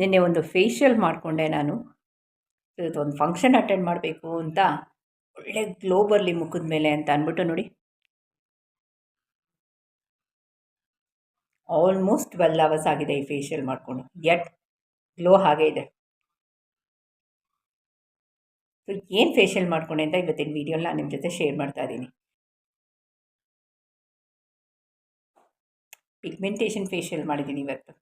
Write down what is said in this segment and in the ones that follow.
ನಿನ್ನೆ ಒಂದು ಫೇಶಿಯಲ್ ಮಾಡಿಕೊಂಡೆ ನಾನು. ಇವತ್ತೊಂದು ಫಂಕ್ಷನ್ ಅಟೆಂಡ್ ಮಾಡಬೇಕು ಅಂತ. ಒಳ್ಳೆ ಗ್ಲೋ ಬರಲಿ ಮುಖದ ಮೇಲೆ ಅಂತ ಅಂದ್ಬಿಟ್ಟು ನೋಡಿ. ಆಲ್ಮೋಸ್ಟ್ ಟ್ವೆಲ್ ಅವರ್ಸ್ ಆಗಿದೆ ಈ ಫೇಶಿಯಲ್ ಮಾಡಿಕೊಂಡು. ಯಟ್ ಗ್ಲೋ ಹಾಗೆ ಇದೆ. ಏನು ಫೇಶಿಯಲ್ ಮಾಡ್ಕೊಂಡೆ ಅಂತ ಇವತ್ತಿನ ವೀಡಿಯೋನ ನಾನು ನಿಮ್ಮ ಜೊತೆ ಶೇರ್ ಮಾಡ್ತಾ ಇದ್ದೀನಿ. ಪಿಗ್ಮೆಂಟೇಷನ್ ಫೇಶಿಯಲ್ ಮಾಡಿದ್ದೀನಿ ಇವತ್ತು.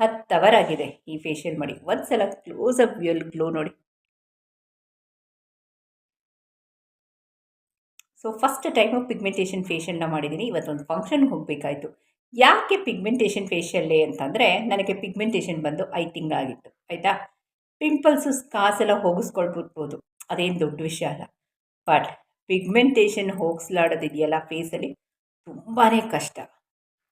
ಹತ್ತು ಅವರ್ ಆಗಿದೆ ಈ ಫೇಶಿಯಲ್ ಮಾಡಿ. ಒಂದು ಸಲ ಕ್ಲೋಸ್ ಅಪ್ ವ್ಯೂಲ್ ಗ್ಲೋ ನೋಡಿ. So first time of pigmentation ಫೇಶಿಯಲ್ನ ಮಾಡಿದ್ದೀನಿ ಇವತ್ತೊಂದು ಫಂಕ್ಷನ್ಗೆ ಹೋಗಬೇಕಾಯ್ತು. ಯಾಕೆ ಪಿಗ್ಮೆಂಟೇಷನ್ ಫೇಶಿಯಲ್ಲೇ ಅಂತಂದರೆ ನನಗೆ ಪಿಗ್ಮೆಂಟೇಷನ್ ಬಂದು ಐದು ತಿಂಗಳಾಗಿತ್ತು ಆಯಿತಾ? ಪಿಂಪಲ್ಸು ಸ್ಕಾಸ್ ಎಲ್ಲ ಹೋಗಿಸ್ಕೊಳ್ಬಿಡ್ಬೋದು. ಅದೇನು ದೊಡ್ಡ ವಿಷಯ ಅಲ್ಲ. ಬಟ್ ಪಿಗ್ಮೆಂಟೇಷನ್ ಹೋಗಿಸ್ಲಾಡೋದಿದೆಯಲ್ಲ ಫೇಸಲ್ಲಿ ತುಂಬಾ ಕಷ್ಟ.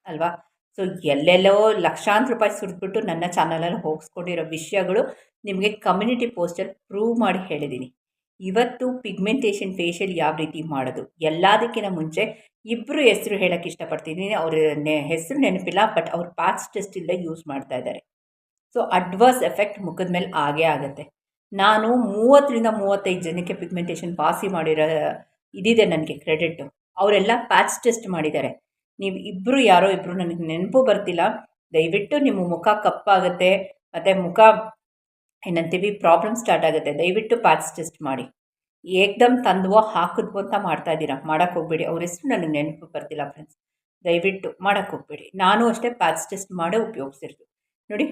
ಅಲ್ವಾ? ಸೊ ಎಲ್ಲೆಲ್ಲೋ ಲಕ್ಷಾಂತರ ರೂಪಾಯಿ ಸುರಿದ್ಬಿಟ್ಟು ನನ್ನ ಚಾನಲಲ್ಲಿ ಹೋಗಿಸ್ಕೊಂಡಿರೋ ವಿಷಯಗಳು ನಿಮಗೆ ಕಮ್ಯುನಿಟಿ ಪೋಸ್ಟಲ್ಲಿ ಪ್ರೂವ್ ಮಾಡಿ ಹೇಳಿದ್ದೀನಿ ಇವತ್ತು ಪಿಗ್ಮೆಂಟೇಷನ್ ಫೇಶಿಯಲ್ ಯಾವ ರೀತಿ ಮಾಡೋದು? ಎಲ್ಲದಕ್ಕಿಂತ ಮುಂಚೆ ಇಬ್ಬರು ಹೆಸರು ಹೇಳಕ್ಕೆ ಇಷ್ಟಪಡ್ತೀನಿ. ಅವ್ರ ನೆ, ಹೆಸರು ನೆನಪಿಲ್ಲ ಬಟ್ ಅವ್ರು ಪ್ಯಾಚ್ ಟೆಸ್ಟ್ ಇಲ್ಲ ಯೂಸ್ ಮಾಡ್ತಾ ಇದ್ದಾರೆ. ಸೊ ಅಡ್ವರ್ಸ್ ಎಫೆಕ್ಟ್ ಮುಖದ ಮೇಲೆ ಆಗೇ ಆಗುತ್ತೆ. ನಾನು ಮೂವತ್ತರಿಂದ ಮೂವತ್ತೈದು ಜನಕ್ಕೆ ಪಿಗ್ಮೆಂಟೇಷನ್ ಪಾಸಿ ಮಾಡಿರೋ, ಇದಿದೆ ನನಗೆ ಕ್ರೆಡಿಟ್ಟು ಅವರೆಲ್ಲ ಪ್ಯಾಚ್ ಟೆಸ್ಟ್ ಮಾಡಿದ್ದಾರೆ. ನೀವು ಇಬ್ಬರು ಯಾರೋ ಇಬ್ಬರು ನನಗೆ ನೆನಪು ಬರ್ತಿಲ್ಲ. ದಯವಿಟ್ಟು ನಿಮ್ಮ ಮುಖ ಕಪ್ಪಾಗುತ್ತೆ, ಮತ್ತು ಮುಖ ಏನಂತೀವಿ ಪ್ರಾಬ್ಲಮ್ ಸ್ಟಾರ್ಟ್ ಆಗುತ್ತೆ. ದಯವಿಟ್ಟು ಪ್ಯಾಚ್ ಟೆಸ್ಟ್ ಮಾಡಿ. ಏಕ್ದಮ್ ತಂದುವೋ, ಹಾಕಿದ್ವೋ ಅಂತ ಮಾಡ್ತಾ ಇದ್ದೀರಾ? ಮಾಡೋಕ್ಕೆ ಹೋಗ್ಬೇಡಿ. ಅವ್ರ ಹೆಸರು ನನಗೆ ನೆನಪು ಬರ್ತಿಲ್ಲ ಫ್ರೆಂಡ್ಸ್ ದಯವಿಟ್ಟು ಮಾಡೋಕ್ಕೆ ಹೋಗ್ಬೇಡಿ. ನಾನು ಅಷ್ಟೇ ಪ್ಯಾಚ್ ಟೆಸ್ಟ್ ಮಾಡೇ ಉಪಯೋಗಿಸಿರ್ತು ನೋಡಿ.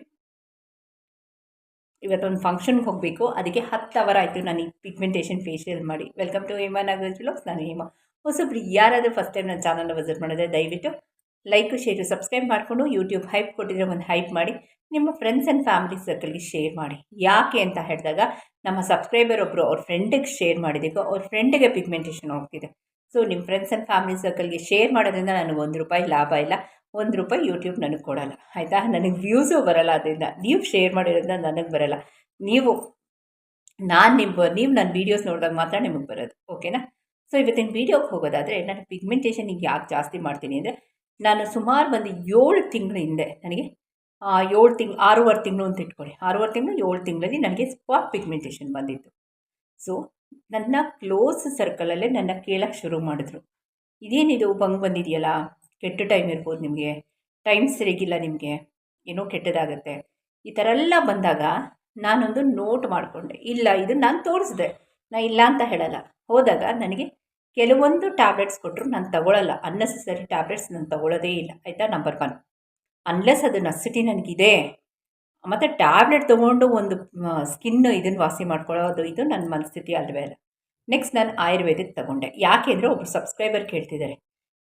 ಇವತ್ತೊಂದು ಫಂಕ್ಷನ್ಗೆ ಹೋಗಬೇಕು. ಅದಕ್ಕೆ ಹತ್ತು ಅವರ್ ಆಯಿತು. ನಾನು ಪಿಗ್ಮೆಂಟೇಷನ್ ಫೇಶಿಯಲ್ ಮಾಡಿ. Welcome to Hema Nagaraj vlogs ನಾನು ಹೇಮಾ. ಹೊಸಬ್ರು ಯಾರಾದರೂ ಫಸ್ಟ್ ಟೈಮ್ ನನ್ನ ಚಾನಲ್ನ ವಿಸಿಟ್ ಮಾಡಿದ್ರೆ ದಯವಿಟ್ಟು ಲೈಕು ಶೇರು ಸಬ್ಸ್ಕ್ರೈಬ್ ಮಾಡಿಕೊಂಡು ಯೂಟ್ಯೂಬ್ ಹೈಪ್ ಕೊಟ್ಟಿದ್ರೆ ಒಂದು ಹೈಪ್ ಮಾಡಿ, ನಿಮ್ಮ ಫ್ರೆಂಡ್ಸ್ ಆ್ಯಂಡ್ ಫ್ಯಾಮಿಲಿ ಸರ್ಕಲ್ಗೆ ಶೇರ್ ಮಾಡಿ. ಯಾಕೆ ಅಂತ ಹೇಳಿದಾಗ, ನಮ್ಮ ಸಬ್ಸ್ಕ್ರೈಬರ್ ಒಬ್ಬರು ಅವ್ರ ಫ್ರೆಂಡಿಗೆ ಶೇರ್ ಮಾಡಿದ್ದೀಗ ಅವ್ರ ಫ್ರೆಂಡಿಗೆ ಪಿಗ್ಮೆಂಟೇಷನ್ ಹೋಗ್ತಿದೆ. ಸೊ ನಿಮ್ಮ ಫ್ರೆಂಡ್ಸ್ ಆ್ಯಂಡ್ ಫ್ಯಾಮಿಲಿ ಸರ್ಕಲ್ಗೆ ಶೇರ್ ಮಾಡೋದ್ರಿಂದ ನನಗೆ ಒಂದು ರೂಪಾಯಿ ಲಾಭ ಇಲ್ಲ, ಒಂದು ರೂಪಾಯಿ ಯೂಟ್ಯೂಬ್ ನನಗೆ ಕೊಡೋಲ್ಲ. ಆಯಿತಾ? ನನಗೆ ವ್ಯೂಸು ಬರಲ್ಲ, ಅದರಿಂದ ನೀವು ಶೇರ್ ಮಾಡಿರೋದ್ರಿಂದ ನನಗೆ ಬರಲ್ಲ. ನೀವು, ನಾನು ನಿಮ್ಮ ನೀವು ನನ್ನ ವೀಡಿಯೋಸ್ ನೋಡಿದಾಗ ಮಾತ್ರ ನಿಮಗೆ ಬರೋದು. ಓಕೆನಾ ಸೊ ಇವತ್ತಿನ ವೀಡಿಯೋಗೆ ಹೋಗೋದಾದರೆ ನಾನು ಪಿಗ್ಮೆಂಟೇಷನ್ ಈಗ ಯಾಕೆ ಜಾಸ್ತಿ ಮಾಡ್ತೀನಿ ಅಂದರೆ ನಾನು ಸುಮಾರು ಒಂದು ಏಳು ತಿಂಗಳ ಹಿಂದೆ ನನಗೆ ಏಳು ತಿಂಗ್, ಆರೂವರೆ ತಿಂಗಳು ಅಂತ ಇಟ್ಕೊಳ್ಳಿ. ಆರೂವರೆ ತಿಂಗಳು, ಏಳು ತಿಂಗಳಲ್ಲಿ ನನಗೆ ಸ್ಪಾಟ್ ಪಿಗ್ಮೆಂಟೇಷನ್ ಬಂದಿತ್ತು. ಸೊ ನನ್ನ ಕ್ಲೋಸ್ ಸರ್ಕಲಲ್ಲೇ ನನ್ನ ಕೇಳಕ್ಕೆ ಶುರು ಮಾಡಿದ್ರು. ಇದೇನಿದು ಬಂಗ್ ಬಂದಿದೆಯಲ್ಲ? ಕೆಟ್ಟ ಟೈಮ್ ಇರ್ಬೋದು ನಿಮಗೆ. ಟೈಮ್ ಸರಿಗಿಲ್ಲ ನಿಮಗೆ. ಏನೋ ಕೆಟ್ಟದಾಗತ್ತೆ. ಈ ಥರ ಎಲ್ಲ ಬಂದಾಗ ನಾನೊಂದು ನೋಟ್ ಮಾಡಿಕೊಂಡೆ. ಇಲ್ಲ, ಇದು ನಾನು ತೋರಿಸಿದೆ. ನಾ ಇಲ್ಲ ಅಂತ ಹೇಳಲ್ಲ. ಹೋದಾಗ ನನಗೆ ಕೆಲವೊಂದು ಟ್ಯಾಬ್ಲೆಟ್ಸ್ ಕೊಟ್ಟರು ನಾನು ತಗೊಳ್ಳಲ್ಲ ಅನ್ನೆಸೆಸರಿ ಟ್ಯಾಬ್ಲೆಟ್ಸ್ ನಾನು ತಗೊಳ್ಳೋದೇ ಇಲ್ಲ. ಆಯಿತಾ? ನಂಬರ್ ಒನ್ ಅನ್ಲೆಸ್ ಅದು ನಸಿಟಿ ನನಗಿದೆ. ಮತ್ತು ಟ್ಯಾಬ್ಲೆಟ್ ತೊಗೊಂಡು ಒಂದು ಸ್ಕಿನ್ ಇದನ್ನು ವಾಸಿ ಮಾಡ್ಕೊಳ್ಳೋದು, ಇದು ನನ್ನ ಮನಸ್ಥಿತಿ ಅಲ್ಲವೇ ಅಲ್ಲ. ನೆಕ್ಸ್ಟ್ ನಾನು ಆಯುರ್ವೇದಿಕ್ ತಗೊಂಡೆ. ಯಾಕೆ ಅಂದರೆ ಒಬ್ಬರು ಸಬ್ಸ್ಕ್ರೈಬರ್ ಕೇಳ್ತಿದ್ದಾರೆ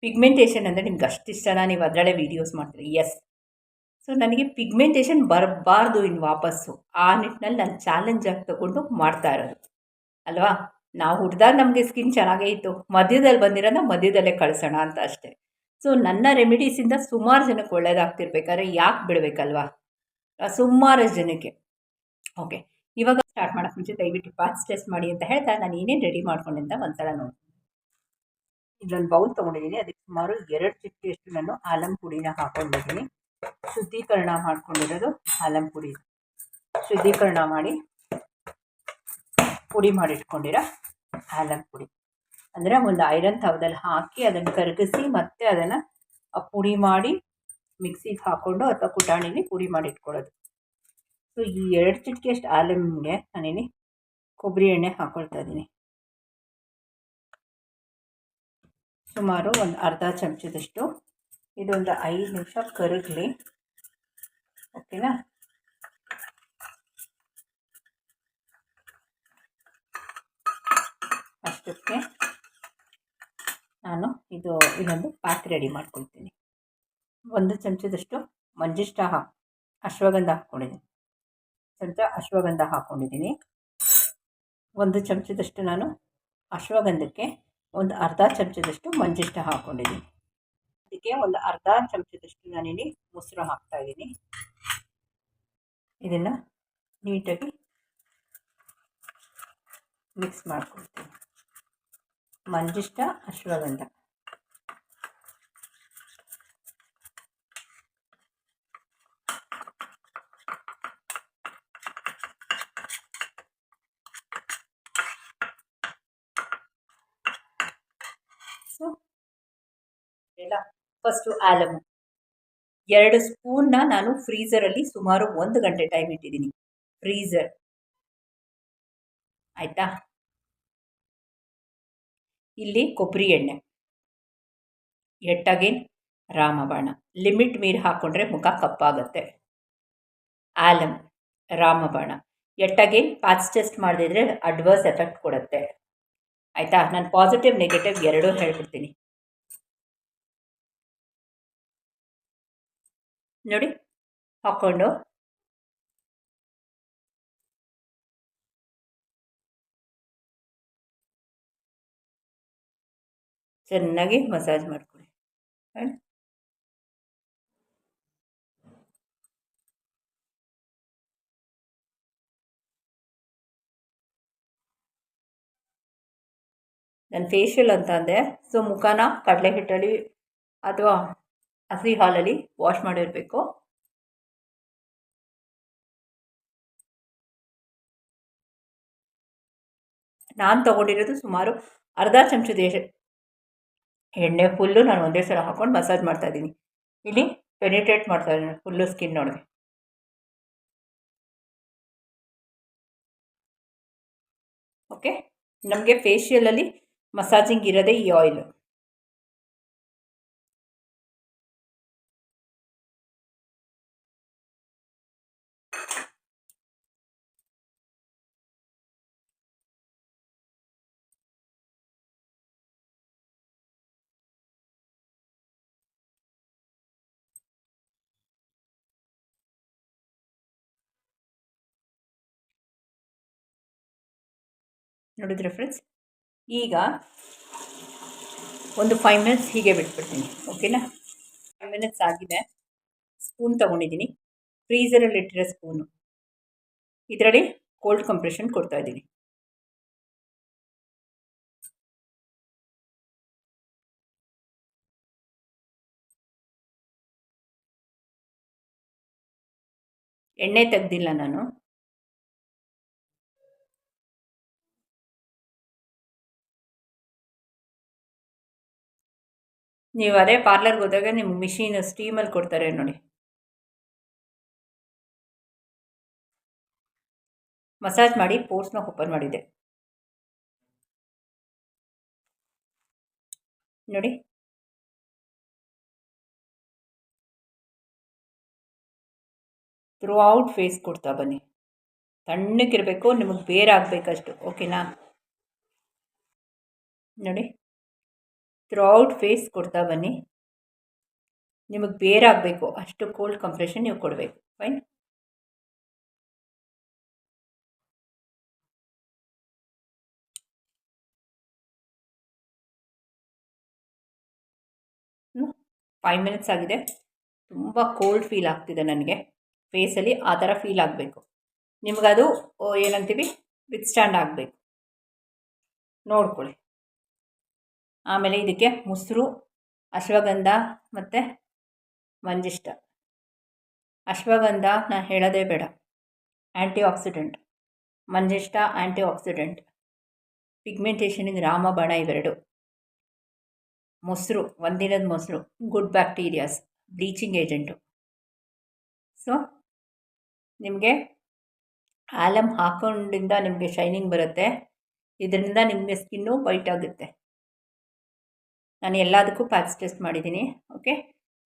ಪಿಗ್ಮೆಂಟೇಷನ್ ಅಂದರೆ ನಿಮ್ಗೆ ಅಷ್ಟಿಷ್ಟನ ನೀವು ಅದರಲ್ಲೇ ವೀಡಿಯೋಸ್ ಮಾಡ್ತೀರಿ? ಎಸ್ ಸೊ ನನಗೆ ಪಿಗ್ಮೆಂಟೇಷನ್ ಬರಬಾರ್ದು ಇನ್ನು ವಾಪಸ್ಸು. ಆ ನಿಟ್ಟಿನಲ್ಲಿ ನಾನು ಚಾಲೆಂಜಾಗಿ ತೊಗೊಂಡು ಮಾಡ್ತಾ ಇರೋದು. ಅಲ್ವಾ? ನಾವು ಹುಟ್ಟಿದಾಗ ನಮಗೆ ಸ್ಕಿನ್ ಚೆನ್ನಾಗೇ ಇತ್ತು. ಮಧ್ಯದಲ್ಲಿ ಬಂದಿರೋದ ಮಧ್ಯದಲ್ಲೇ ಕಳಿಸೋಣ ಅಂತ ಅಷ್ಟೇ. ಸೊ ನನ್ನ ರೆಮಿಡೀಸಿಂದ ಸುಮಾರು ಜನಕ್ಕೆ ಒಳ್ಳೇದಾಗ್ತಿರ್ಬೇಕಾದ್ರೆ ಯಾಕೆ ಬಿಡಬೇಕಲ್ವಾ? ಸುಮಾರು ಜನಕ್ಕೆ. ಓಕೆ ಇವಾಗ ಸ್ಟಾರ್ಟ್ ಮಾಡೋಕ್ಕೆ ಮುಂಚೆ ದಯವಿಟ್ಟು ಪಾಸ್ ಟೆಸ್ಟ್ ಮಾಡಿ ಅಂತ ಹೇಳ್ತಾ ನಾನು ಏನೇನು ರೆಡಿ ಮಾಡ್ಕೊಂಡೆ ಅಂತ ಒಂದ್ಸಲ ನೋಡಿ. ಇಲ್ಲೊಂದು ಬೌಲ್ ತೊಗೊಂಡಿದ್ದೀನಿ ಅದಕ್ಕೆ ಸುಮಾರು ಎರಡು ಚಿಟಿಕೆಯಷ್ಟು ನಾನು ಆಲಂ ಪುಡಿನ ಹಾಕೊಂಡಿದ್ದೀನಿ ಶುದ್ಧೀಕರಣ ಮಾಡ್ಕೊಂಡಿರೋದು ಆಲಂ ಪುಡಿ. ಶುದ್ಧೀಕರಣ ಮಾಡಿ ಪುಡಿ ಮಾಡಿಟ್ಕೊಂಡಿರೋ? ಆಲಂ ಪುಡಿ. ಅಂದರೆ ಒಂದು ಐರನ್ ತವದಲ್ಲಿ ಹಾಕಿ ಅದನ್ನು ಕರಗಿಸಿ ಮತ್ತೆ ಅದನ್ನು ಪುಡಿ ಮಾಡಿ ಮಿಕ್ಸಿಗೆ ಹಾಕ್ಕೊಂಡು ಅಥವಾ ಕುಟಾಣಿಲಿ ಪುಡಿ ಮಾಡಿ ಇಟ್ಕೊಳ್ಳೋದು ಸೊ ಈ ಎರಡು ಚಿಟಿಕೆಯಷ್ಟು ಆಲಮ್ಗೆ ನಾನೇನು ಕೊಬ್ಬರಿ ಎಣ್ಣೆ ಹಾಕ್ಕೊಳ್ತಾ ಇದ್ದೀನಿ. ಸುಮಾರು ಒಂದು ಅರ್ಧ ಚಮಚದಷ್ಟು. ಇದೊಂದು ಐದು ನಿಮಿಷ ಕರಗಲಿ. ಓಕೆನಾ ಅಷ್ಟಕ್ಕೆ ನಾನು ಇದು ಇನ್ನೊಂದು ಪಾತ್ರೆ ರೆಡಿ ಮಾಡ್ಕೊಳ್ತೀನಿ. ಒಂದು ಚಮಚದಷ್ಟು ಮಂಜಿಷ್ಟ ಹಾ, ಅಶ್ವಗಂಧ ಹಾಕ್ಕೊಂಡಿದ್ದೀನಿ. ಚಮಚ ಅಶ್ವಗಂಧ ಹಾಕ್ಕೊಂಡಿದ್ದೀನಿ. ಒಂದು ಚಮಚದಷ್ಟು ನಾನು ಅಶ್ವಗಂಧಕ್ಕೆ ಒಂದು ಅರ್ಧ ಚಮಚದಷ್ಟು ಮಂಜಿಷ್ಟ ಹಾಕ್ಕೊಂಡಿದ್ದೀನಿ. ಅದಕ್ಕೆ ಒಂದು ಅರ್ಧ ಚಮಚದಷ್ಟು ನಾನಿಲ್ಲಿ ಮೊಸರು ಹಾಕ್ತಾಯಿದ್ದೀನಿ ಇದನ್ನು ನೀಟಾಗಿ ಮಿಕ್ಸ್ ಮಾಡ್ಕೊಳ್ತೀನಿ. ಮಂಜಿಷ್ಟ ಅಶ್ವಗಂಧ. ಫಸ್ಟು ಆಲಮು ಎರಡು ಸ್ಪೂನ್ನ ನಾನು ಫ್ರೀಸರಲ್ಲಿ ಸುಮಾರು ಒಂದು ಗಂಟೆ ಟೈಮ್ ಇಟ್ಟಿದ್ದೀನಿ. ಫ್ರೀಸರ್ ಆಯಿತಾ? ಇಲ್ಲಿ ಕೊಬ್ಬರಿ ಎಣ್ಣೆ. ಎಟ್ಟಗೇನ್ ರಾಮಬಾಣ. ಲಿಮಿಟ್ ಮೀರಿ ಹಾಕ್ಕೊಂಡ್ರೆ ಮುಖ ಕಪ್ಪಾಗತ್ತೆ. ಆಲಮ್ ರಾಮಬಾಣ. ಎಟ್ಟಗೇನ್ ಪ್ಯಾಚ್ ಟೆಸ್ಟ್ ಮಾಡದಿದ್ರೆ ಅಡ್ವರ್ಸ್ ಎಫೆಕ್ಟ್ ಕೊಡುತ್ತೆ. ಆಯಿತಾ? ನಾನು ಪಾಸಿಟಿವ್ ನೆಗೆಟಿವ್ ಎರಡೂ ಹೇಳ್ಬಿಡ್ತೀನಿ. ನೋಡಿ, ಹಾಕ್ಕೊಂಡು ಚೆನ್ನಾಗಿ ಮಸಾಜ್ ಮಾಡ್ಕೊಳ್ಳಿ. ನಾನು ಫೇಶಿಯಲ್ ಅಂತ ಅಂದೆ. ಸೊ ಮುಖನ ಕಡಲೆ ಹಿಟ್ಟಲ್ಲಿ ಅಥವಾ ಹಸಿ ಹಾಲಲ್ಲಿ ವಾಶ್ ಮಾಡಿರಬೇಕು. ನಾನು ತಗೊಂಡಿರೋದು ಸುಮಾರು ಅರ್ಧ ಚಮಚದ ಎಣ್ಣೆ ಫುಲ್ಲು ನಾನು ಒಂದೇ ಸಲ ಹಾಕ್ಕೊಂಡು ಮಸಾಜ್ ಮಾಡ್ತಾಯಿದ್ದೀನಿ ಇಲ್ಲಿ ಪೆನಿಟ್ರೇಟ್ ಮಾಡ್ತಾ ಇದ್ದೀನಿ ಫುಲ್ಲು ಸ್ಕಿನ್ ಒಳಗೆ ಓಕೆ ನಮಗೆ ಫೇಶಿಯಲಲ್ಲಿ ಮಸಾಜಿಂಗ್ ಇರೋದೇ ಈ ಆಯಿಲು ನೋಡಿದ್ರೆ ಫ್ರೆಂಡ್ಸ್ ಈಗ ಒಂದು ಫೈವ್ ಮಿನಿಟ್ಸ್ ಹೀಗೆ ಬಿಟ್ಬಿಡ್ತೀನಿ ಓಕೆನಾ ಫೈವ್ ಮಿನಿಟ್ಸ್ ಆಗಿದೆ. ಸ್ಪೂನ್ ತೊಗೊಂಡಿದ್ದೀನಿ. ಫ್ರೀಸರಲ್ಲಿ ಇಟ್ಟಿರೋ ಸ್ಪೂನು ಇದರಲ್ಲಿ ಕೋಲ್ಡ್ ಕಂಪ್ರೆಷನ್ ಕೊಡ್ತಾ ಇದ್ದೀನಿ. ಎಣ್ಣೆ ತೆಗ್ದಿಲ್ಲ ನಾನು. ನೀವು ಅದೇ ಪಾರ್ಲರ್ಗೆ ಹೋದಾಗ ನಿಮ್ಗೆ ಮಿಷಿನ್ ಸ್ಟೀಮಲ್ಲಿ ಕೊಡ್ತಾರೆ ನೋಡಿ. ಮಸಾಜ್ ಮಾಡಿ ಪೋರ್ಸ್ನ ಓಪನ್ ಮಾಡಿದೆ. ನೋಡಿ. ಥ್ರೂ ಔಟ್ ಫೇಸ್ ಕೊಡ್ತಾ ಬನ್ನಿ. ತಣ್ಣಕ್ಕಿರಬೇಕು ನಿಮಗೆ ಬೇರಾಗಬೇಕಷ್ಟು ಓಕೆನಾ ನೋಡಿ. ಥ್ರೂಔಟ್ ಫೇಸ್ ಕೊಡ್ತಾ ಬನ್ನಿ. ನಿಮಗೆ ಬೇರಾಗಬೇಕು ಅಷ್ಟು ಕೋಲ್ಡ್ ಕಂಪ್ರೆಷನ್ ನೀವು ಕೊಡಬೇಕು. ಫೈನ್ ಫೈವ್ ಮಿನಿಟ್ಸ್ ಆಗಿದೆ. ತುಂಬ ಕೋಲ್ಡ್ ಫೀಲ್ ಆಗ್ತಿದೆ ನನಗೆ. ಫೇಸಲ್ಲಿ ಆ ಥರ ಫೀಲ್ ಆಗಬೇಕು. ನಿಮಗದು ಏನಂತೀವಿ? ವಿತ್ ಸ್ಟ್ಯಾಂಡ್ ಆಗಬೇಕು. ನೋಡ್ಕೊಳ್ಳಿ. ಆಮೇಲೆ ಇದಕ್ಕೆ ಮೊಸರು, ಅಶ್ವಗಂಧ ಮತ್ತು ಮಂಜಿಷ್ಟ. ಅಶ್ವಗಂಧ ನಾನು ಹೇಳೋದೇ ಬೇಡ. Antioxidant manjistha antioxidant ಪಿಗ್ಮೆಂಟೇಷನಿಗೆ ರಾಮಬಾಣ ಇವೆರಡು. ಮೊಸರು, ಒಂದಿನದ ಮೊಸರು. Good bacterias. Bleaching agent. So, ನಿಮಗೆ ಆಲಮ್ ಹಾಕೊಂಡಿಂದ ನಿಮಗೆ ಶೈನಿಂಗ್ ಬರುತ್ತೆ. ಇದರಿಂದ ನಿಮಗೆ ಸ್ಕಿನ್ನು ವೈಟ್ ಆಗುತ್ತೆ. ನಾನು ಎಲ್ಲದಕ್ಕೂ ಪ್ಯಾಕ್ಸ್ ಟೆಸ್ಟ್ ಮಾಡಿದ್ದೀನಿ ಓಕೆ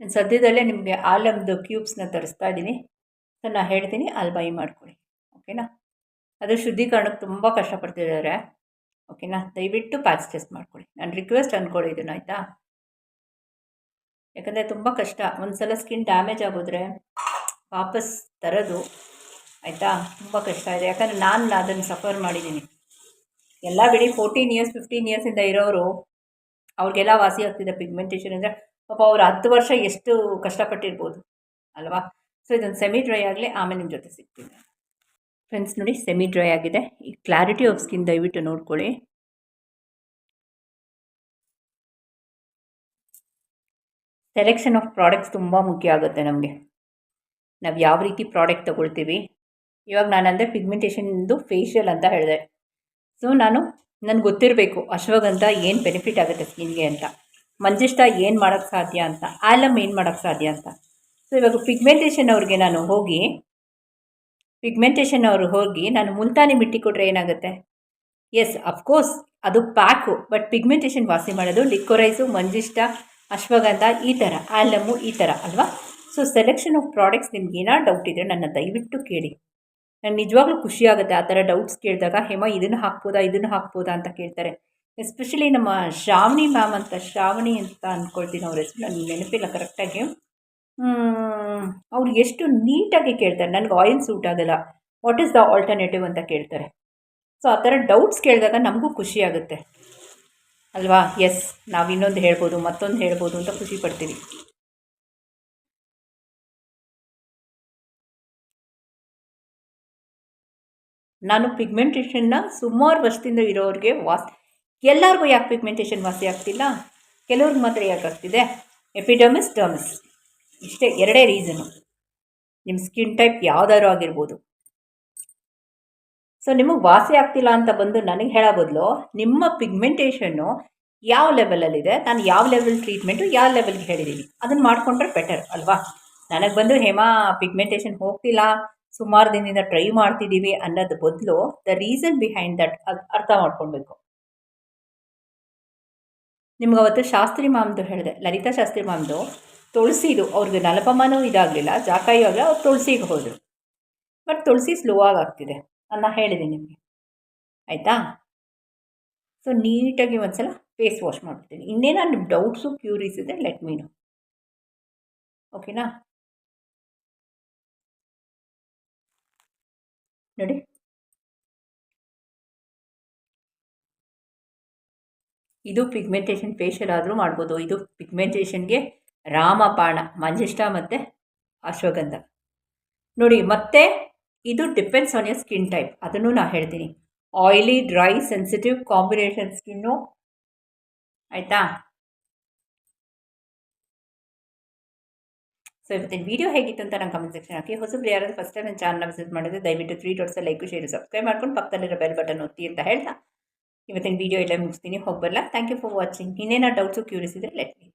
ನಾನು ಸದ್ಯದಲ್ಲೇ ನಿಮಗೆ ಆಲಮ್ದು ಕ್ಯೂಬ್ಸ್ನ ತರಿಸ್ತಾ ಇದ್ದೀನಿ. ಸೊ ನಾನು ಹೇಳ್ತೀನಿ, ಅಲ್ಲಿ ಬೈ ಮಾಡ್ಕೊಳ್ಳಿ ಓಕೆನಾ ಅದು ಶುದ್ಧೀಕರಣಕ್ಕೆ ತುಂಬ ಕಷ್ಟಪಡ್ತಿದ್ದಾರೆ ಓಕೆನಾ ದಯವಿಟ್ಟು ಪ್ಯಾಚ್ ಟೆಸ್ಟ್ ಮಾಡ್ಕೊಳ್ಳಿ. ನಾನು ರಿಕ್ವೆಸ್ಟ್ ಅಂದ್ಕೊಳ್ಳಿ ಇದನ್ನು, ಆಯಿತಾ? ಯಾಕಂದರೆ ತುಂಬ ಕಷ್ಟ. ಒಂದು ಸಲ ಸ್ಕಿನ್ ಡ್ಯಾಮೇಜ್ ಆಗೋದ್ರೆ ವಾಪಸ್ ತರೋದು, ಆಯಿತಾ? ತುಂಬ ಕಷ್ಟ ಇದೆ. ಯಾಕಂದರೆ ನಾನು ಅದನ್ನು ಸಫರ್ ಮಾಡಿದ್ದೀನಿ. ಎಲ್ಲ ಬಿಡಿ ಫೋರ್ಟೀನ್ ಇಯರ್ಸ್ ಫಿಫ್ಟೀನ್ ಇಯರ್ಸಿಂದ ಇರೋರು ಅವ್ರಿಗೆಲ್ಲ ವಾಸಿ ಆಗ್ತಿದೆ ಪಿಗ್ಮೆಂಟೇಷನ್ ಅಂದರೆ ಪಾಪ ಅವ್ರು ಹತ್ತು ವರ್ಷ ಎಷ್ಟು ಕಷ್ಟಪಟ್ಟಿರ್ಬೋದು, ಅಲ್ವಾ? ಸೊ ಇದೊಂದು ಸೆಮಿ ಡ್ರೈ ಆಗಲಿ, ಆಮೇಲೆ ನಿಮ್ಮ ಜೊತೆ ಸಿಗ್ತೀನಿ. ಫ್ರೆಂಡ್ಸ್ ನೋಡಿ ಸೆಮಿ ಡ್ರೈ ಆಗಿದೆ. ಈ ಕ್ಲಾರಿಟಿ ಆಫ್ ಸ್ಕಿನ್ ದಯವಿಟ್ಟು ನೋಡ್ಕೊಳ್ಳಿ. ಸೆಲೆಕ್ಷನ್ ಆಫ್ ಪ್ರಾಡಕ್ಟ್ಸ್ ತುಂಬ ಮುಖ್ಯ ಆಗುತ್ತೆ ನಮಗೆ. ನಾವು ಯಾವ ರೀತಿ ಪ್ರಾಡಕ್ಟ್ ತೊಗೊಳ್ತೀವಿ? ಇವಾಗ ನಾನು ಅಂದರೆ ಪಿಗ್ಮೆಂಟೇಷನ್ದು ಫೇಶಿಯಲ್ ಅಂತ ಹೇಳಿದೆ. ಸೊ ನಾನು ನನಗೆ ಗೊತ್ತಿರಬೇಕು ಅಶ್ವಗಂಧ ಏನು ಬೆನಿಫಿಟ್ ಆಗುತ್ತೆ ಸ್ಕಿನ್ಗೆ ಅಂತ. ಮಂಜಿಷ್ಟ ಏನು ಮಾಡೋಕ್ಕೆ ಸಾಧ್ಯ ಅಂತ. ಆಲಮ್ ಏನು ಮಾಡೋಕ್ಕೆ ಸಾಧ್ಯ ಅಂತ. ಸೊ ಇವಾಗ ಪಿಗ್ಮೆಂಟೇಷನ್ ಅವ್ರಿಗೆ ನಾನು ಹೋಗಿ ಪಿಗ್ಮೆಂಟೇಷನ್ ಅವರು ಹೋಗಿ ನಾನು ಮುಲ್ತಾನಿ ಮಿಟ್ಟಿ ಕೊಟ್ಟರೆ ಏನಾಗುತ್ತೆ? ಎಸ್ ಅಫ್ಕೋರ್ಸ್ ಅದು ಪ್ಯಾಕು ಬಟ್ ಪಿಗ್ಮೆಂಟೇಷನ್ ವಾಸಿ ಮಾಡೋದು ಲಿಕ್ವರೈಸು ಮಂಜಿಷ್ಟ ಅಶ್ವಗಂಧ ಈ ಥರ ಆಲಮ್ಮು ಈ ಥರ ಅಲ್ವಾ? ಸೊ ಸೆಲೆಕ್ಷನ್ ಆಫ್ ಪ್ರಾಡಕ್ಟ್ಸ್ ನಿಮ್ಗೆ ಏನಾರು ಡೌಟ್ ಇದ್ದರೆ ನನ್ನ ದಯವಿಟ್ಟು ಕೇಳಿ. ನಿಜವಾಗ್ಲೂ ಖುಷಿ ಆಗುತ್ತೆ ಆ ಥರ ಡೌಟ್ಸ್ ಕೇಳಿದಾಗ, ಹೇಮ, ಇದನ್ನು ಹಾಕ್ಬೋದಾ ಇದನ್ನು ಹಾಕ್ಬೋದಾ ಅಂತ ಕೇಳ್ತಾರೆ. ಎಸ್ಪೆಷಲಿ ನಮ್ಮ ಶ್ರಾವಣಿ ಮ್ಯಾಮ್ ಅಂತ, ಶ್ರಾವಣಿ ಅಂತ ಅಂದ್ಕೊಳ್ತೀನಿ ಅವ್ರ ಹೆಸರು, ನನಗೆ ನೆನಪಿಲ್ಲ ಕರೆಕ್ಟಾಗಿ ಅವ್ರು ಎಷ್ಟು ನೀಟಾಗಿ ಕೇಳ್ತಾರೆ. ನನಗೆ ಆಯಿಲ್ ಸೂಟ್ ಆಗಲ್ಲ. ವಾಟ್ ಈಸ್ ದ ಆಲ್ಟರ್ನೇಟಿವ್ ಅಂತ ಕೇಳ್ತಾರೆ. ಸೊ ಆ ಥರ ಡೌಟ್ಸ್ ಕೇಳಿದಾಗ ನಮಗೂ ಖುಷಿ ಆಗುತ್ತೆ. ಅಲ್ವಾ? ಎಸ್ ನಾವು ಇನ್ನೊಂದು ಹೇಳ್ಬೋದು, ಮತ್ತೊಂದು ಹೇಳ್ಬೋದು ಅಂತ ಖುಷಿ ಪಡ್ತೀವಿ. ನಾನು ಪಿಗ್ಮೆಂಟೇಷನ್ನ ಸುಮಾರು ವರ್ಷದಿಂದ ಇರೋರಿಗೆ ವಾಸ್ ಎಲ್ಲರಿಗೂ ಯಾಕೆ ಪಿಗ್ಮೆಂಟೇಷನ್ ವಾಸಿ ಆಗ್ತಿಲ್ಲ? ಕೆಲವ್ರಿಗೆ ಮಾತ್ರ ಯಾಕೆ ಆಗ್ತಿದೆ? ಎಪಿಡಮಿಸ್ ಡರ್ಮಿಸ್ ಇಷ್ಟೇ ಎರಡೇ ರೀಸನು ನಿಮ್ಮ ಸ್ಕಿನ್ ಟೈಪ್ ಯಾವುದಾದ್ರು ಆಗಿರ್ಬೋದು. ಸೊ ನಿಮಗೆ ವಾಸಿ ಆಗ್ತಿಲ್ಲ ಅಂತ ಬಂದು ನನಗೆ ಹೇಳೋ ಬದಲು, ನಿಮ್ಮ ಪಿಗ್ಮೆಂಟೇಷನ್ನು ಯಾವ ಲೆವೆಲಲ್ಲಿದೆ ನಾನು ಯಾವ ಲೆವೆಲ್ ಟ್ರೀಟ್ಮೆಂಟು ಯಾವ ಲೆವೆಲ್ಗೆ ಹೇಳಿದ್ದೀನಿ ಅದನ್ನು ಮಾಡಿಕೊಂಡ್ರೆ ಬೆಟರ್ ಅಲ್ವಾ? ನನಗೆ ಬಂದು ಹೇಮಾ ಪಿಗ್ಮೆಂಟೇಷನ್ ಹೋಗ್ತಿಲ್ಲ. ಸುಮಾರು ದಿನದಿಂದ ಟ್ರೈ ಮಾಡ್ತಿದ್ದೀವಿ ಅನ್ನೋದು ಬದಲು ದ ರೀಸನ್ ಬಿಹೈಂಡ್ ದಟ್ ಅರ್ಥ ಮಾಡ್ಕೊಳ್ಬೇಕು. ನಿಮ್ಗೆ ಅವತ್ತು ಶಾಸ್ತ್ರಿ ಮಾಮ್ದು ಹೇಳಿದೆ, ಲಲಿತಾ ಶಾಸ್ತ್ರಿ ಮಾಮ್ದು, ತುಳಸಿದು ಅವ್ರಿಗೆ ನಲಪಮ್ಮನೂ ಇದಾಗಲಿಲ್ಲ ಜಾಕಾಯಿ ಆಗಲ್ಲ ಅವ್ರು ತುಳಸಿಗೆ ಹೋದರು. ಬಟ್ ತುಳಸಿ ಸ್ಲೋ ಆಗಿ ಆಗ್ತಿದೆ ಅನ್ನ ಹೇಳಿದೆ ನಿಮಗೆ. ಆಯಿತಾ? ಸೊ ನೀಟಾಗಿ ಒಂದ್ಸಲ ಫೇಸ್ ವಾಶ್ ಮಾಡ್ತೀನಿ ಇನ್ನೇನು ನಿಮ್ಮ ಡೌಟ್ಸು ಕ್ಯೂರೀಸ್ ಇದೆ ಲೆಟ್ ಮೀನು ಓಕೆನಾ ನೋಡಿ. ಇದು ಪಿಗ್ಮೆಂಟೇಷನ್ ಫೇಶಿಯಲ್ ಆದರೂ ಮಾಡ್ಬೋದು. ಇದು ಪಿಗ್ಮೆಂಟೇಷನ್ಗೆ ರಾಮಪಾಣ ಮಂಜಿಷ್ಟ ಮತ್ತು ಅಶ್ವಗಂಧ. ನೋಡಿ, ಮತ್ತೆ ಇದು depends on your skin type ಅದನ್ನು ನಾನು ಹೇಳ್ತೀನಿ. Oily dry sensitive combination skin ಆಯಿತಾ? ಸೊ ಇವತ್ತಿನ ವೀಡಿಯೋ ಹೇಗಿತ್ತು ಅಂತ ನಾನು ಕಮೆಂಟ್ ಸೆಕ್ಷನ್ ಹಾಕಿ. ಹೊಸಬ್ರು ಯಾರಾದರೂ ಫಸ್ಟ್ ಟೈಮ್ ನನ್ನ ಚಾನಲ್ನ ವಿಸಿಟ್ ಮಾಡಿದ್ರೆ ದಯವಿಟ್ಟು three dots like share subscribe ಮಾಡ್ಕೊಂಡು ಪಕ್ಕದಲ್ಲಿರೋ ಬೆಲ್ ಬಟನ್ ಒತ್ತಿ ಅಂತ ಹೇಳ್ತಾ. ಇವತ್ತಿನ ವೀಡಿಯೋ ಎಲ್ಲ ಮುಗಿಸ್ತೀನಿ. ಹೋಗಬಲ್ಲ. ಥ್ಯಾಂಕ್ ಯು ಫಾರ್ ವಾಚಿಂಗ್ ಇನ್ನೇನೋ ಡೌಟ್ಸು ಕ್ಯೂರಿಯಸ್ ಇದ್ದರೆ ಲೆಟ್ ಮೀ